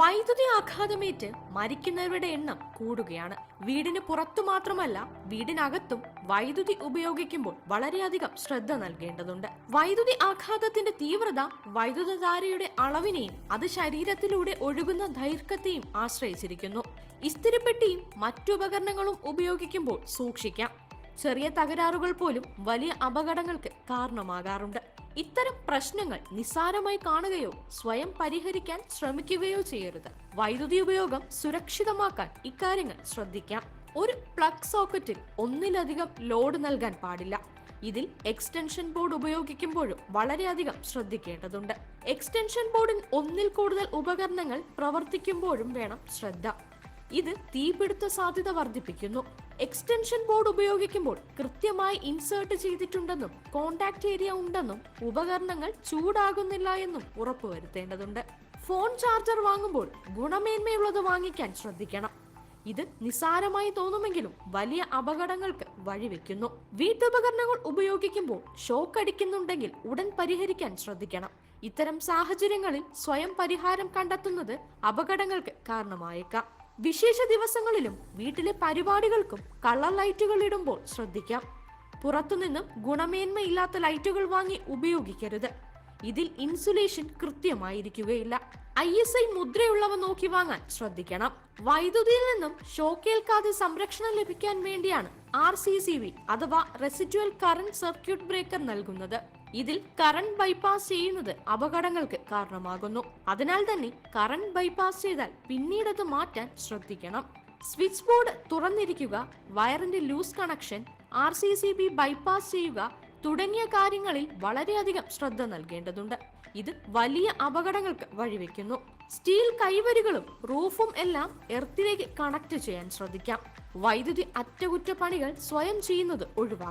വൈദ്യുതി ആഘാതമേറ്റ് മരിക്കുന്നവരുടെ എണ്ണം കൂടുകയാണ്. വീടിന് പുറത്തു മാത്രമല്ല വീടിനകത്തും വൈദ്യുതി ഉപയോഗിക്കുമ്പോൾ വളരെയധികം ശ്രദ്ധ നൽകേണ്ടതുണ്ട്. വൈദ്യുതി ആഘാതത്തിന്റെ തീവ്രത വൈദ്യുതധാരയുടെ അളവിനെയും അത് ശരീരത്തിലൂടെ ഒഴുകുന്ന ദൈർഘ്യത്തെയും ആശ്രയിച്ചിരിക്കുന്നു. ഇസ്തിരിപ്പെട്ടിയും മറ്റുപകരണങ്ങളും ഉപയോഗിക്കുമ്പോൾ സൂക്ഷിക്കാം. ചെറിയ തകരാറുകൾ പോലും വലിയ അപകടങ്ങൾക്ക് കാരണമാകാറുണ്ട്. ഇത്തരം പ്രശ്നങ്ങൾ നിസ്സാരമായി കാണുകയോ സ്വയം പരിഹരിക്കാൻ ശ്രമിക്കുകയോ ചെയ്യരുത്. വൈദ്യുതി ഉപയോഗം സുരക്ഷിതമാക്കാൻ ഇക്കാര്യങ്ങൾ ശ്രദ്ധിക്കാം. ഒരു പ്ലഗ് സോക്കറ്റിൽ ഒന്നിലധികം ലോഡ് നൽകാൻ പാടില്ല. ഇതിൽ എക്സ്റ്റൻഷൻ ബോർഡ് ഉപയോഗിക്കുമ്പോഴും വളരെയധികം ശ്രദ്ധിക്കേണ്ടതുണ്ട്. എക്സ്റ്റൻഷൻ ബോർഡിൽ ഒന്നിൽ കൂടുതൽ ഉപകരണങ്ങൾ പ്രവർത്തിക്കുമ്പോഴും വേണം ശ്രദ്ധ. ഇത് തീപിടുത്ത സാധ്യത വർദ്ധിപ്പിക്കുന്നു. എക്സ്റ്റൻഷൻ ബോർഡ് ഉപയോഗിക്കുമ്പോൾ കൃത്യമായി ഇൻസേർട്ട് ചെയ്തിട്ടുണ്ടെന്നും കോണ്ടാക്ട് ഏരിയ ഉണ്ടെന്നും ഉപകരണങ്ങൾ ചൂടാകുന്നില്ല എന്നും ഉറപ്പുവരുത്തേണ്ടതുണ്ട്. ഫോൺ ചാർജർ വാങ്ങുമ്പോൾ ഗുണമേന്മയുള്ളത് വാങ്ങിക്കാൻ ശ്രദ്ധിക്കണം. ഇത് നിസ്സാരമായി തോന്നുമെങ്കിലും വലിയ അപകടങ്ങൾക്ക് വഴിവെക്കുന്നു. വീട്ടുപകരണങ്ങൾ ഉപയോഗിക്കുമ്പോൾ ഷോക്ക് അടിക്കുന്നുണ്ടെങ്കിൽ ഉടൻ പരിഹരിക്കാൻ ശ്രദ്ധിക്കണം. ഇത്തരം സാഹചര്യങ്ങളിൽ സ്വയം പരിഹാരം കണ്ടെത്തുന്നത് അപകടങ്ങൾക്ക് കാരണമായേക്കാം. വിശേഷ ദിവസങ്ങളിലും വീട്ടിലെ പരിപാടികൾക്കും കളർ ലൈറ്റുകൾ ഇടുമ്പോൾ ശ്രദ്ധിക്കാം. പുറത്തുനിന്നും ഗുണമേന്മയില്ലാത്ത ലൈറ്റുകൾ വാങ്ങി ഉപയോഗിക്കരുത്. ഇതിൽ ഇൻസുലേഷൻ കൃത്യമായിരിക്കുകയില്ല. ഐ എസ് ഐ മുദ്രയുള്ളവ നോക്കി വാങ്ങാൻ ശ്രദ്ധിക്കണം. വൈദ്യുതിയിൽ നിന്നും ഷോക്കേൽക്കാതെ സംരക്ഷണം ലഭിക്കാൻ വേണ്ടിയാണ് ആർ സി സി വി അഥവാ റെസിഡ്യുവൽ കറന്റ് സർക്യൂട്ട് ബ്രേക്കർ നൽകുന്നത്. ഇതിൽ കറന്റ് ബൈപ്പാസ് ചെയ്യുന്നത് അപകടങ്ങൾക്ക് കാരണമാകുന്നു. അതിനാൽ തന്നെ കറന്റ് ബൈപ്പാസ് ചെയ്താൽ പിന്നീട് അത് മാറ്റാൻ ശ്രദ്ധിക്കണം. സ്വിച്ച് ബോർഡ് തുറന്നിരിക്കുക വയറിന്റെ loose connection R C C B bypass ചെയ്യുക തുടങ്ങിയ കാര്യങ്ങളിൽ വളരെയധികം ശ്രദ്ധ നൽകേണ്ടതുണ്ട്. ഇത് വലിയ അപകടങ്ങൾക്ക് വഴിവെക്കുന്നു. സ്റ്റീൽ കൈവരികളും റൂഫും എല്ലാം എർത്തിലേക്ക് കണക്ട് ചെയ്യാൻ ശ്രദ്ധിക്കാം. വൈദ്യുതി അറ്റകുറ്റപ്പണികൾ സ്വയം ചെയ്യുന്നത് ഒഴിവാക്കാം.